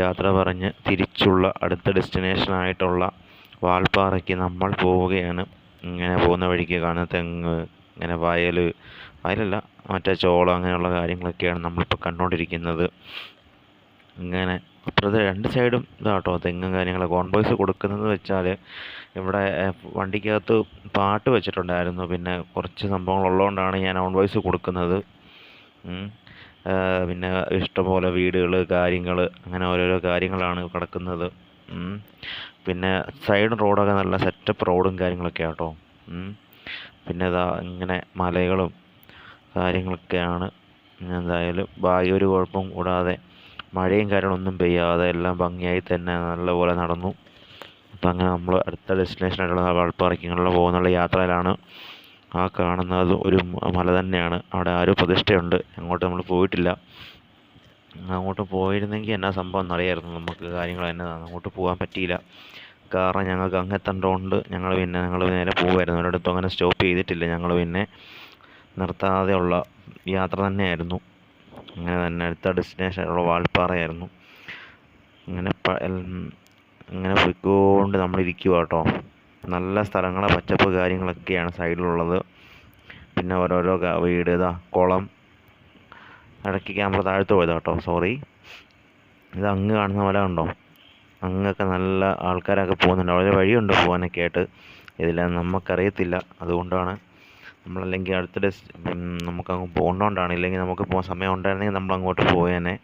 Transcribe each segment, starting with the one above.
യാത്ര പറഞ്ഞ് തിരിച്ചുള്ള അടുത്ത ഡെസ്റ്റിനേഷനായിട്ടുള്ള വാൽപ്പാറയ്ക്ക് നമ്മൾ പോവുകയാണ്. ഇങ്ങനെ പോകുന്ന വഴിക്ക് കാണുന്ന തെങ്ങ് ഇങ്ങനെ വയൽ വയലല്ല മറ്റേ ചോളം അങ്ങനെയുള്ള കാര്യങ്ങളൊക്കെയാണ് നമ്മളിപ്പോൾ കണ്ടുകൊണ്ടിരിക്കുന്നത് ഇങ്ങനെ അപ്പുറത്ത് രണ്ട് സൈഡും ഇതാട്ടോ തെങ്ങും കാര്യങ്ങളൊക്കെ. ഓൺ വോയിസ് കൊടുക്കുന്നത് വെച്ചാൽ ഇവിടെ വണ്ടിക്കകത്ത് പാട്ട് വെച്ചിട്ടുണ്ടായിരുന്നു. പിന്നെ കുറച്ച് സംഭവങ്ങൾ ഉള്ളതുകൊണ്ടാണ് ഞാൻ ഓൺ വോയിസ് കൊടുക്കുന്നത്. പിന്നെ ഇഷ്ടംപോലെ വീടുകൾ കാര്യങ്ങൾ അങ്ങനെ ഓരോരോ കാര്യങ്ങളാണ് കിടക്കുന്നത്. പിന്നെ സൈഡ് റോഡൊക്കെ നല്ല സെറ്റപ്പ് റോഡും കാര്യങ്ങളൊക്കെ ആട്ടോ പിന്നെ ഇതാ ഇങ്ങനെ മലകളും കാര്യങ്ങളൊക്കെയാണ്. എന്തായാലും ഭാഗ്യം ഒരു കുഴപ്പം കൂടാതെ മഴയും കാര്യങ്ങളൊന്നും പെയ്യാതെ എല്ലാം ഭംഗിയായി തന്നെ നല്ലപോലെ നടന്നു. അപ്പം അങ്ങനെ നമ്മൾ അടുത്ത ഡെസ്റ്റിനേഷനായിട്ടുള്ള വാൾപ്പാറയ്ക്ക് ഇങ്ങനെയുള്ള പോകുന്നുള്ള യാത്രയിലാണ് ആ കാണുന്നത് ഒരു മല തന്നെയാണ്. അവിടെ ആരോ പ്രതിഷ്ഠയുണ്ട്. അങ്ങോട്ട് നമ്മൾ പോയിട്ടില്ല. അങ്ങോട്ട് പോയിരുന്നെങ്കിൽ എന്നാ സംഭവം എന്നറിയായിരുന്നു. നമുക്ക് കാര്യങ്ങൾ എന്നതാണ് അങ്ങോട്ട് പോകാൻ പറ്റിയില്ല. കാരണം ഞങ്ങൾക്ക് അങ്ങ് എത്തേണ്ടതുകൊണ്ട് ഞങ്ങൾ പിന്നെ ഞങ്ങൾ നേരെ പോകുമായിരുന്നു ഒരിടത്തും അങ്ങനെ സ്റ്റോപ്പ് ചെയ്തിട്ടില്ല. ഞങ്ങൾ പിന്നെ നിർത്താതെയുള്ള യാത്ര തന്നെയായിരുന്നു. അങ്ങനെ തന്നെ അടുത്ത ഡെസ്റ്റിനേഷനുള്ള വാൾപ്പാറയായിരുന്നു അങ്ങനെ അങ്ങനെ പോയിക്കൊണ്ട് നമ്മളിരിക്കുക കേട്ടോ നല്ല സ്ഥലങ്ങൾ പച്ചപ്പ് കാര്യങ്ങളൊക്കെയാണ് സൈഡിലുള്ളത്. പിന്നെ ഓരോരോ വീട് ഇതാ കുളം. ഇടയ്ക്ക് ക്യാമറ താഴ്ത്തു പോയതാ കേട്ടോ സോറി. ഇത് അങ്ങ് കാണുന്ന പോലെ ഉണ്ടോ അങ്ങൊക്കെ നല്ല ആൾക്കാരൊക്കെ പോകുന്നുണ്ട്. വളരെ വഴിയുണ്ട് പോകാനൊക്കെ ആയിട്ട്. ഇതിൽ നമുക്കറിയത്തില്ല. അതുകൊണ്ടാണ് നമ്മളല്ലെങ്കിൽ അടുത്ത ഡെസ്റ്റ് നമുക്കങ്ങ് പോകേണ്ടതുകൊണ്ടാണ് ഇല്ലെങ്കിൽ നമുക്ക് പോകാൻ സമയം ഉണ്ടായിരുന്നെങ്കിൽ നമ്മൾ അങ്ങോട്ട് പോയേനെ.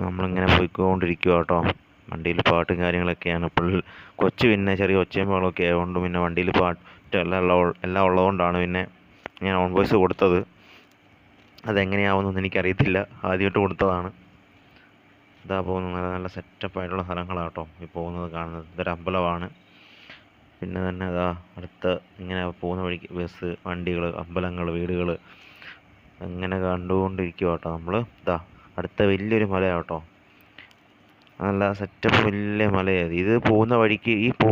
നമ്മളിങ്ങനെ പോയിക്കൊണ്ടിരിക്കുക കേട്ടോ. വണ്ടിയിൽ പാട്ടും കാര്യങ്ങളൊക്കെയാണ്. അപ്പോൾ കൊച്ചു പിന്നെ ചെറിയ ഒച്ചയും ബഹളമൊക്കെ ആയതുകൊണ്ട് പിന്നെ വണ്ടിയിൽ പാട്ട് എല്ലാം എല്ലാം ഉള്ളതുകൊണ്ടാണ് പിന്നെ ഞാൻ ഓൺ വോയിസ് കൊടുത്തത്. അതെങ്ങനെയാവുമെന്നൊന്നും എനിക്കറിയത്തില്ല. ആദ്യമായിട്ട് കൊടുത്തതാണ്. ഇതാ പോകുന്നത് നല്ല നല്ല സെറ്റപ്പ് ആയിട്ടുള്ള സ്ഥലങ്ങളാണ് കേട്ടോ. ഈ പോകുന്നത് കാണുന്നത്. ഇതൊരു അമ്പലമാണ്. പിന്നെ തന്നെ അതാ അടുത്ത് ഇങ്ങനെ പോകുന്ന വഴിക്ക് ബസ് വണ്ടികൾ അമ്പലങ്ങൾ വീടുകൾ അങ്ങനെ കണ്ടുകൊണ്ടിരിക്കുക കേട്ടോ നമ്മൾ ഇതാ അടുത്ത വലിയൊരു മലയാണ് കേട്ടോ. നല്ല സെറ്റപ്പ് വലിയ മലയാണ് ഇത് പോകുന്ന വഴിക്ക് ഈ പോ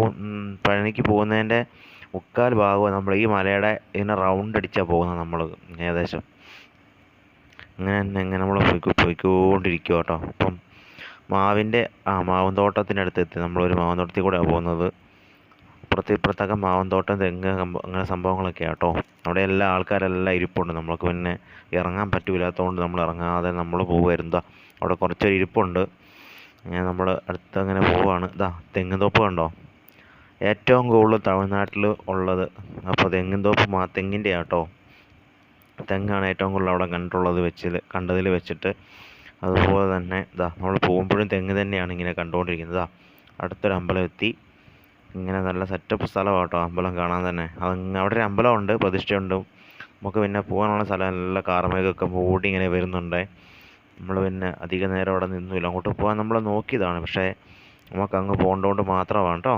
പഴനിക്ക് പോകുന്നതിന്റെ മുക്കാൽ ഭാഗവും നമ്മൾ ഈ മലയുടെ ഇങ്ങനെ റൗണ്ട് അടിച്ചാണ് പോകുന്നത് നമ്മൾ ഏകദേശം. അങ്ങനെ തന്നെ ഇങ്ങനെ നമ്മൾ പോയി പോയിക്കൊണ്ടിരിക്കുക കേട്ടോ. അപ്പം മാവിന്റെ ആ മാവും തോട്ടത്തിന്റെ അടുത്ത് എത്തി നമ്മളൊരു മാവൻ തോട്ടത്തിൽ കൂടെയാണ് പോകുന്നത്. അപ്പുറത്ത് ഇപ്പുറത്തൊക്കെ മാവൻ തോട്ടം തെങ്ങ് അങ്ങനെ സംഭവങ്ങളൊക്കെ കേട്ടോ. അവിടെ എല്ലാ ആൾക്കാരെല്ലാം ഇരിപ്പുണ്ട്. നമ്മൾക്ക് പിന്നെ ഇറങ്ങാൻ പറ്റില്ലാത്തതുകൊണ്ട് നമ്മൾ ഇറങ്ങാതെ നമ്മൾ പോകുമായിരുന്നു അവിടെ കുറച്ചൊരു ഇരിപ്പുണ്ട് അങ്ങനെ നമ്മൾ അടുത്ത് അങ്ങനെ പോവുകയാണ് ഇതാ തെങ്ങ് തോപ്പ് കണ്ടോ? ഏറ്റവും കൂടുതൽ തമിഴ്നാട്ടിൽ ഉള്ളത്. അപ്പോൾ തെങ്ങിൻ തോപ്പ് മാ തെങ്ങിന്റെ ആട്ടോ. തെങ്ങാണ് ഏറ്റവും കൂടുതൽ അവിടെ കണ്ടിട്ടുള്ളത് വെച്ചിൽ കണ്ടതിൽ വെച്ചിട്ട്. അതുപോലെ തന്നെ ഇതാ നമ്മൾ പോകുമ്പോഴും തെങ്ങ് തന്നെയാണ് ഇങ്ങനെ കണ്ടുകൊണ്ടിരിക്കുന്നത്. ഇതാ അടുത്തൊരു അമ്പലം എത്തി. ഇങ്ങനെ നല്ല സെറ്റപ്പ് സ്ഥലമാണ് കേട്ടോ അമ്പലം കാണാൻ തന്നെ. അത് അവിടെ ഒരു അമ്പലമുണ്ട് പ്രതിഷ്ഠയുണ്ട്. നമുക്ക് പിന്നെ പോകാനുള്ള സ്ഥലം നല്ല കാർമേഘമൊക്കെ മൂടി ഇങ്ങനെ വരുന്നുണ്ട്. നമ്മൾ പിന്നെ അധിക നേരം അവിടെ നിന്നില്ല. അങ്ങോട്ട് പോകാൻ നമ്മൾ നോക്കിയതാണ്. പക്ഷേ നമുക്ക് അങ്ങ് പോകേണ്ടതുകൊണ്ട് മാത്രമാണ് കേട്ടോ